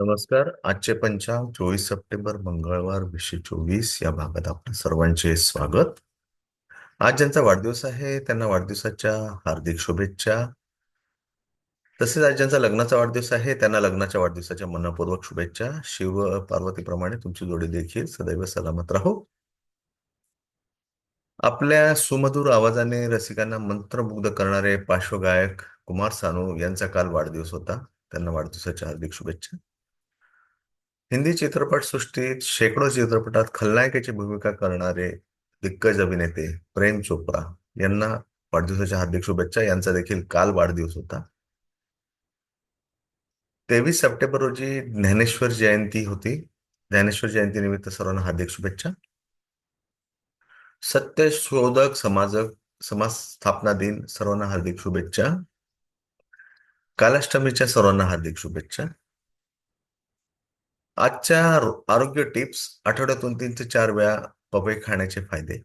नमस्कार. आजचे पंचांग चोवीस सप्टेंबर मंगळवार वीसशे चोवीस या भागात आपल्या सर्वांचे स्वागत. आज ज्यांचा वाढदिवस आहे त्यांना वाढदिवसाच्या हार्दिक शुभेच्छा. तसेच आज ज्यांचा लग्नाचा वाढदिवस आहे त्यांना लग्नाच्या वाढदिवसाच्या मनपूर्वक शुभेच्छा. शिव पार्वतीप्रमाणे तुमची जोडी देखील सदैव सलामत राहो. आपल्या सुमधुर आवाजाने रसिकांना मंत्रमुग्ध करणारे पार्श्वगायक कुमार सानू यांचा काल वाढदिवस होता. त्यांना वाढदिवसाच्या हार्दिक शुभेच्छा. हिंदी चित्रपटसृष्टीत शेकडो चित्रपटात खलनायकाची भूमिका करणारे दिग्गज अभिनेते प्रेम चोप्रा यांना वाढदिवसाच्या हार्दिक शुभेच्छा. यांचा देखील काल वाढदिवस होता. तेवीस सप्टेंबर रोजी ज्ञानेश्वर जयंती होती. ज्ञानेश्वर जयंती निमित्त सर्वांना हार्दिक शुभेच्छा. सत्यशोधक समाजक समाज स्थापना दिन सर्वांना हार्दिक शुभेच्छा. कालाष्टमीच्या सर्वांना हार्दिक शुभेच्छा. आजच्या आरोग्य टिप्स आठवड्यातून तीन ते चार वेळा पपई खाण्याचे फायदे.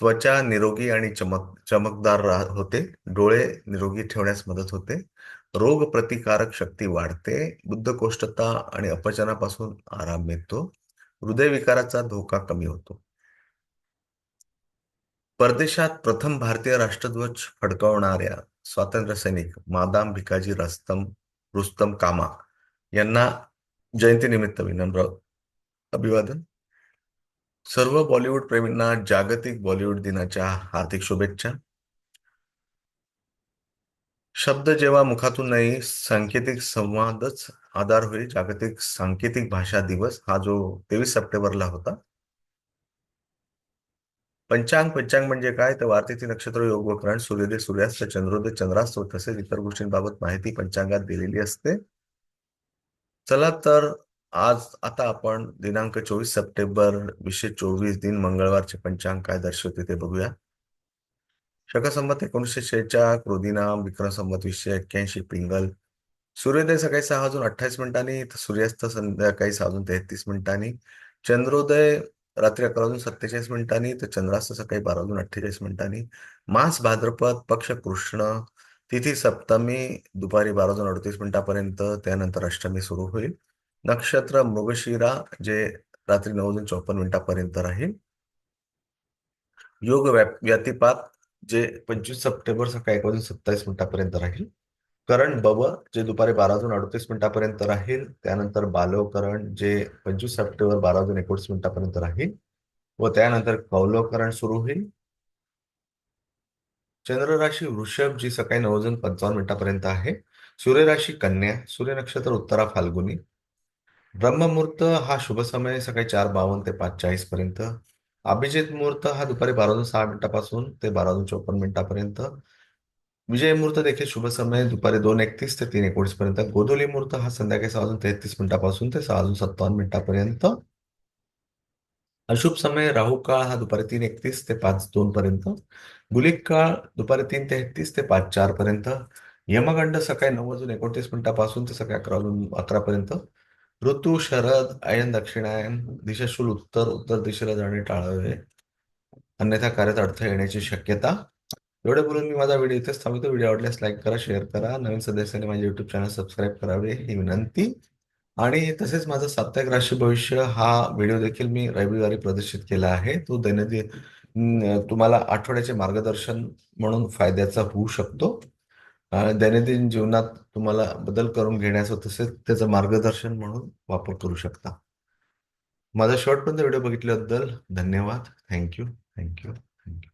त्वचा निरोगी आणि चमक चमकदार होते. डोळे निरोगी ठेवण्यास मदत होते. रोग प्रतिकारक शक्ती वाढते. बुद्धकोष्ठता आणि अपचनापासून आराम मिळतो. हृदयविकाराचा धोका कमी होतो. परदेशात प्रथम भारतीय राष्ट्रध्वज फडकवणाऱ्या स्वातंत्र्य सैनिक मादाम भिकाजी रस्तम रुस्तम कामा यांना जयंतीनिमित्त विनम्र अभिवादन. सर्व बॉलिवूड प्रेमींना जागतिक बॉलिवूड दिनाच्या हार्दिक शुभेच्छा. शब्द जेव्हा मुखातून नाही सांकेतिक संवादच आधार होईल. जागतिक सांकेतिक भाषा दिवस हा जो तेवीस सप्टेंबरला होता. पंचांग पंचांग म्हणजे काय? तर वार्तेची नक्षत्र योग व करण सूर्योदय सूर्यास्त चंद्रोदय चंद्रास्त तसेच इतर गोष्टींबाबत माहिती पंचांगात दिलेली असते. चला तर आज आता आपण दिनांक चोवीस सप्टेंबर वीसशे चोवीस दिन मंगळवारचे पंचांग काय दर्शवते ते बघूया. शकसंमत एकोणीसशे शेहेचाळ क्रोधिनाम विक्रम संमत वीसशे एक्क्याऐंशी पिंगल. सूर्योदय सकाळी सहा वाजून अठ्ठावीस मिनिटांनी तर सूर्यास्त संध्याकाळी सहा वाजून तेहतीस मिनिटांनी. चंद्रोदय रात्री अकरा वाजून सत्तेचाळीस मिनिटांनी तर चंद्रास्त सकाळी बारा वाजून अठ्ठेचाळीस मिनिटांनी. मास भाद्रपद पक्ष कृष्ण तिथी सप्तमी दुपारी बारा वाजून अडतीस मिनिटापर्यंत त्यानंतर अष्टमी सुरू होईल. नक्षत्र मृगशिरा जे रात्री नऊ वाजून चौपन्न मिनिटापर्यंत राहील. योग व्यातिपात जे पंचवीस सप्टेंबर सकाळी एक वाजून सत्तावीस मिनिटापर्यंत राहील. करण बब जे दुपारी बारा वाजून अडतीस मिनिटापर्यंत राहील. त्यानंतर बालवकरण जे पंचवीस सप्टेंबर बारा वाजून एकोणीस मिनिटापर्यंत राहील. व त्यानंतर कौलवकरण सुरू होईल. चंद्र राशी वृषभ जी सकाळी नऊ वाजून पंचावन्न मिनिटापर्यंत आहे. सूर्यराशी कन्या सूर्य नक्षत्र उत्तरा फाल्गुनी. ब्रह्ममुहूर्त हा शुभ समय सकाळी चार बावन्न ते पाच चाळीस पर्यंत. अभिजित मुहूर्त हा दुपारी बारा वाजून सहा मिनिटापासून ते बारा वाजून चौपन्न मिनिटापर्यंत. विजय मुहूर्त देखील शुभ समय दुपारी दोन एकतीस ते तीन एकोणीस पर्यंत. गोधुली मुहूर्त हा संध्याकाळी सहा वाजून तेहतीस मिनिटापासून ते सहा वाजून सत्तावन्न मिनिटापर्यंत. अशुभ समय राहू काळ हा दुपारी तीन एकतीस ते पाच दोन पर्यंत. गुलिक काळ दुपारी तीन ते एकतीस ते पाच चार पर्यंत. यमगंड सकाळी नऊ वाजून एकोणतीस मिनिटापासून ते सकाळी अकरा वाजून अकरा पर्यंत. ऋतू शरद आयन दक्षिणायन दिशाशूल उत्तर उत्तर दिशेला जाणे टाळावे. अन्यथा कार्यात अडथळा येण्याची शक्यता. एवढे बोलून मी माझा व्हिडिओ इथेच थांबवतो. व्हिडिओ आवडल्यास लाईक करा शेअर करा. नवीन सदस्याने माझे युट्यूब चॅनल सबस्क्राईब करावे ही विनंती. आणि तसेच माझा साप्ताहिक राशी भविष्य हा व्हिडिओ देखील मी रविवारी प्रदर्शित केला आहे. तो दैनंदिन तुम्हाला आठवड्याचे मार्गदर्शन म्हणून फायद्याचा होऊ शकतो. दैनंदिन जीवनात तुम्हाला बदल करून घेण्याचं तसेच त्याचं मार्गदर्शन म्हणून वापर करू शकता. माझा शॉर्टपर्यंत व्हिडिओ बघितल्याबद्दल धन्यवाद. Thank you thank you thank you